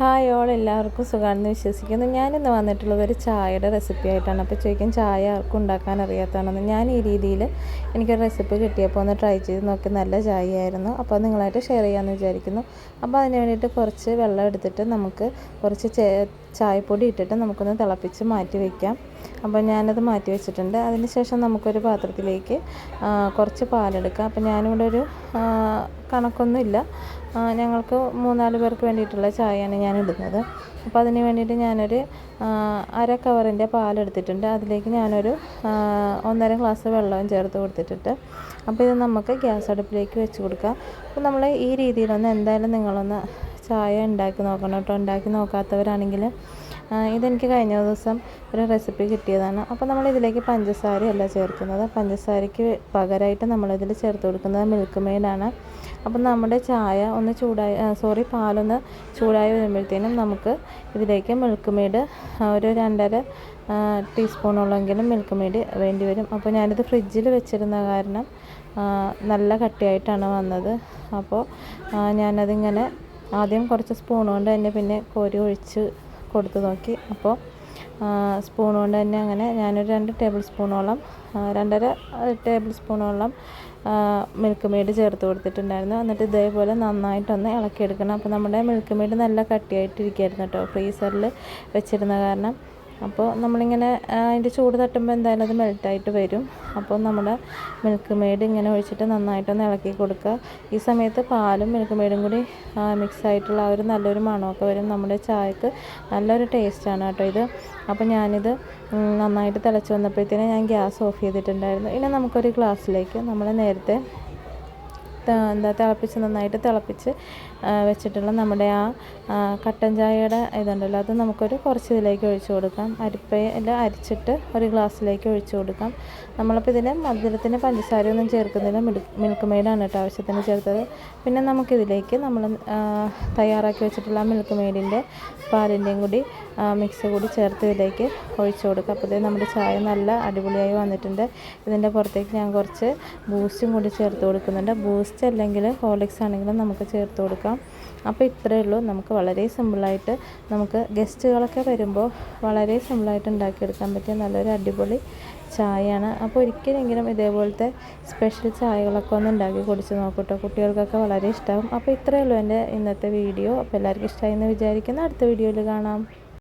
Hi all എല്ലാവർക്കും സുഖമാണെന്ന് വിശ്വസിക്കുന്നു. ഞാനിന്ന് വന്നിട്ടുള്ളത് ഒരു ചായയുടെ റെസിപ്പി ആയിട്ടാണ്. അപ്പോൾ ചോദിക്കും ചായ ആർക്കും ഉണ്ടാക്കാൻ അറിയാത്തതാണെന്ന്. ഞാൻ ഈ രീതിയിൽ എനിക്കൊരു റെസിപ്പി കിട്ടിയപ്പോൾ ഒന്ന് ട്രൈ ചെയ്ത് നോക്കി. നല്ല ചായയായിരുന്നു. അപ്പോൾ നിങ്ങളായിട്ട് ഷെയർ ചെയ്യാമെന്ന് വിചാരിക്കുന്നു. അപ്പോൾ അതിന് വേണ്ടിയിട്ട് കുറച്ച് വെള്ളം എടുത്തിട്ട് നമുക്ക് കുറച്ച് ചായപ്പൊടി ഇട്ടിട്ട് നമുക്കൊന്ന് തിളപ്പിച്ച് മാറ്റി വയ്ക്കാം അപ്പോൾ ഞാനത് മാറ്റി വെച്ചിട്ടുണ്ട്. അതിന് ശേഷം നമുക്കൊരു പാത്രത്തിലേക്ക് കുറച്ച് പാലെടുക്കാം. അപ്പോൾ ഞാനിവിടെ ഒരു കണക്കൊന്നുമില്ല. ഞങ്ങൾക്ക് മൂന്നാൽ പേർക്ക് വേണ്ടിയിട്ടുള്ള ചായയാണ് ഞാൻ ഇടുന്നത് അപ്പോൾ അതിന് വേണ്ടിയിട്ട് ഞാനൊരു അര കവറിന്റെ പാലെടുത്തിട്ടുണ്ട്. അതിലേക്ക് ഞാനൊരു ഒന്നര ഗ്ലാസ് വെള്ളവും ചേർത്ത് കൊടുത്തിട്ടുണ്ട്. അപ്പോൾ ഇത് നമുക്ക് ഗ്യാസ് അടുപ്പിലേക്ക് വെച്ച് കൊടുക്കാം. അപ്പോൾ നമ്മൾ ഈ രീതിയിലൊന്ന് എന്തായാലും നിങ്ങളൊന്ന് ചായ ഉണ്ടാക്കി നോക്കണം കേട്ടോ. ഉണ്ടാക്കി നോക്കാത്തവരാണെങ്കിൽ ഇതെനിക്ക് കഴിഞ്ഞ ദിവസം ഒരു റെസിപ്പി കിട്ടിയതാണ്. അപ്പോൾ നമ്മൾ ഇതിലേക്ക് പഞ്ചസാരയല്ല ചേർക്കുന്നത്. പഞ്ചസാരയ്ക്ക് പകരമായിട്ട് നമ്മളിതിൽ ചേർത്ത് കൊടുക്കുന്നത് മിൽക്ക് മെയ്ഡാണ് അപ്പം നമ്മുടെ ചായ ഒന്ന് ചൂടായി സോറി പാലൊന്ന് ചൂടായി വരുമ്പോഴത്തേനും നമുക്ക് ഇതിലേക്ക് മിൽക്ക് മെയ്ഡ് ഒരു രണ്ടര ടീസ്പൂണോളെങ്കിലും മിൽക്ക് മെയ്ഡ് വേണ്ടി വരും. അപ്പോൾ ഞാനിത് ഫ്രിഡ്ജിൽ വെച്ചിരുന്ന കാരണം നല്ല കട്ടിയായിട്ടാണ് വന്നത്. അപ്പോൾ ഞാനതിങ്ങനെ ആദ്യം കുറച്ച് സ്പൂൺ കൊണ്ട് തന്നെ പിന്നെ കോരി ഒഴിച്ച് കൊടുത്ത് നോക്കി അപ്പോൾ സ്പൂൺ കൊണ്ട് തന്നെ അങ്ങനെ ഞാനൊരു രണ്ട് ടേബിൾ സ്പൂണോളം രണ്ടര ടേബിൾ സ്പൂണോളം മിൽക്ക് മെയ്ഡ് ചേർത്ത് കൊടുത്തിട്ടുണ്ടായിരുന്നു. എന്നിട്ട് ഇതേപോലെ നന്നായിട്ടൊന്ന് ഇളക്കിയെടുക്കണം. അപ്പോൾ നമ്മുടെ മിൽക്ക് മെയ്ഡ് നല്ല കട്ടിയായിട്ടിരിക്കുകയായിരുന്നു കേട്ടോ ഫ്രീസറിൽ വെച്ചിരുന്ന കാരണം. അപ്പോൾ നമ്മളിങ്ങനെ അതിന്റെ ചൂട് തട്ടുമ്പോൾ എന്തായാലും അത് മെൽട്ടായിട്ട് വരും. അപ്പോൾ നമ്മുടെ മിൽക്ക് മെയ്ഡ് ഇങ്ങനെ ഒഴിച്ചിട്ട് നന്നായിട്ടൊന്ന് ഇളക്കി കൊടുക്കുക. ഈ സമയത്ത് പാലും മിൽക്ക് മെയ്ഡും കൂടി മിക്സ് ആയിട്ടുള്ള ആ ഒരു നല്ലൊരു മണമൊക്കെ വരും നമ്മുടെ ചായക്ക്. നല്ലൊരു ടേസ്റ്റാണ് കേട്ടോ ഇത്. അപ്പോൾ ഞാനിത് നന്നായിട്ട് തിളച്ച് വന്നപ്പോഴത്തേനും ഞാൻ ഗ്യാസ് ഓഫ് ചെയ്തിട്ടുണ്ടായിരുന്നു. ഇനി നമുക്കൊരു ഗ്ലാസ്സിലേക്ക് നമ്മൾ നേരത്തെ എന്താ തിളപ്പിച്ച് നന്നായിട്ട് തിളപ്പിച്ച് വെച്ചിട്ടുള്ള നമ്മുടെ ആ കട്ടൻ ചായയുടെ ഇതുണ്ടല്ലോ അത് നമുക്കൊരു കുറച്ച് ഇതിലേക്ക് ഒഴിച്ചു കൊടുക്കാം. അരിപ്പയിൽ അരിച്ചിട്ട് ഒരു ഗ്ലാസ്സിലേക്ക് ഒഴിച്ചു കൊടുക്കാം. നമ്മളിപ്പോൾ ഇതിന് മധുരത്തിന് പഞ്ചസാരയൊന്നും ചേർക്കുന്നില്ല മിൽക്ക് മെയ്ഡാണ് കേട്ടോ ആവശ്യത്തിന് ചേർത്തത്. പിന്നെ നമുക്കിതിലേക്ക് നമ്മൾ തയ്യാറാക്കി വെച്ചിട്ടുള്ള മിൽക്ക് മെയ്ഡിന്റെ പാലിന്റെയും കൂടി മിക്സ് കൂടി ചേർത്ത് ഇതിലേക്ക് ഒഴിച്ചു കൊടുക്കുക അപ്പോൾ നമ്മുടെ ചായ നല്ല അടിപൊളിയായി വന്നിട്ടുണ്ട്. ഇതിന്റെ പുറത്തേക്ക് ഞാൻ കുറച്ച് ബൂസ്റ്റും കൂടി ചേർത്ത് കൊടുക്കുന്നുണ്ട്. ബൂസ്റ്റ് അല്ലെങ്കിൽ ഹോർലിക്സ് ആണെങ്കിലും നമുക്ക് ചേർത്ത് കൊടുക്കാം. അപ്പോൾ ഇത്രയേ ഉള്ളൂ. നമുക്ക് വളരെ സിമ്പിളായിട്ട് നമുക്ക് ഗസ്റ്റുകളൊക്കെ വരുമ്പോൾ വളരെ സിമ്പിളായിട്ട് ഉണ്ടാക്കിയെടുക്കാൻ പറ്റിയ നല്ലൊരു അടിപൊളി ചായയാണ്. അപ്പോൾ ഒരിക്കലെങ്കിലും ഇതേപോലത്തെ സ്പെഷ്യൽ ചായകളൊക്കെ ഒന്ന് ഉണ്ടാക്കി കുടിച്ച് നോക്കട്ടോ. കുട്ടികൾക്കൊക്കെ വളരെ ഇഷ്ടമാകും അപ്പോൾ ഇത്രയേ ഉള്ളൂ എന്റെ ഇന്നത്തെ വീഡിയോ അപ്പോൾ എല്ലാവർക്കും ഇഷ്ടമായി എന്ന് വിചാരിക്കുന്നു. അടുത്ത വീഡിയോയിൽ കാണാം.